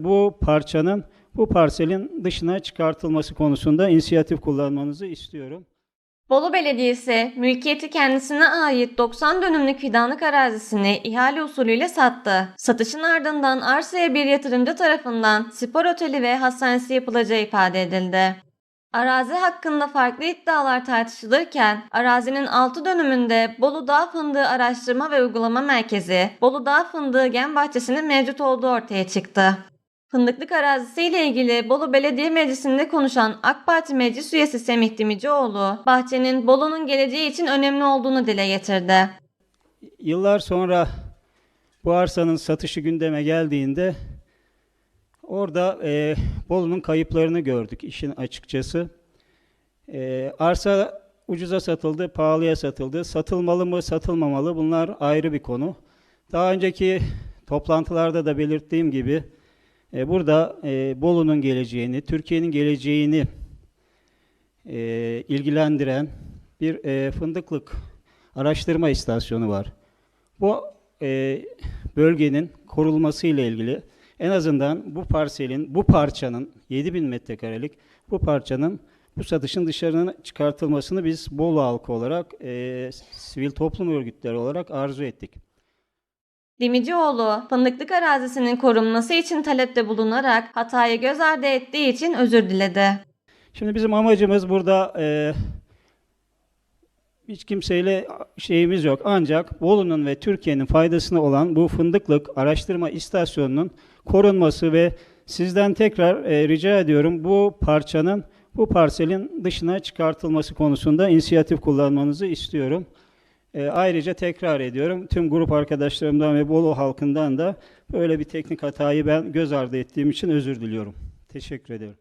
Bu parçanın bu parselin dışına çıkartılması konusunda inisiyatif kullanmanızı istiyorum. Bolu Belediyesi, mülkiyeti kendisine ait 90 dönümlük fidanlık arazisini ihale usulüyle sattı. Satışın ardından arsaya bir yatırımcı tarafından spor oteli ve hastanesi yapılacağı ifade edildi. Arazi hakkında farklı iddialar tartışılırken, arazinin 6 dönümünde Bolu Dağ Fındığı Araştırma ve Uygulama Merkezi, Bolu Dağ Fındığı Gen Bahçesi'nin mevcut olduğu ortaya çıktı. Fındıklık arazisiyle ilgili Bolu Belediye Meclisi'nde konuşan AK Parti Meclis Üyesi Semih Dimicioğlu, bahçenin Bolu'nun geleceği için önemli olduğunu dile getirdi. Yıllar sonra bu arsanın satışı gündeme geldiğinde orada e, Bolu'nun kayıplarını gördük işin açıkçası. E, arsa ucuza satıldı, pahalıya satıldı. Satılmalı mı, satılmamalı bunlar ayrı bir konu. Daha önceki toplantılarda da belirttiğim gibi e, burada e, Bolu'nun geleceğini, Türkiye'nin geleceğini e, ilgilendiren bir fındıklık araştırma istasyonu var. Bu bölgenin korunması ile ilgili en azından bu parselin, bu parçanın 7000 metrekarelik bu parçanın bu satışın dışarına çıkartılmasını biz Bolu halkı olarak, e, sivil toplum örgütleri olarak arzu ettik. Dimicioğlu, fındıklık arazisinin korunması için talepte bulunarak hatayı göz ardı ettiği için özür diledi. Şimdi bizim amacımız burada e, hiç kimseyle şeyimiz yok. Ancak Bolu'nun ve Türkiye'nin faydasına olan bu fındıklık araştırma istasyonunun korunması ve sizden tekrar e, rica ediyorum bu parçanın, bu parselin dışına çıkartılması konusunda inisiyatif kullanmanızı istiyorum. E, ayrıca tekrar ediyorum tüm grup arkadaşlarımdan ve Bolu halkından da böyle bir teknik hatayı ben göz ardı ettiğim için özür diliyorum. Teşekkür ederim.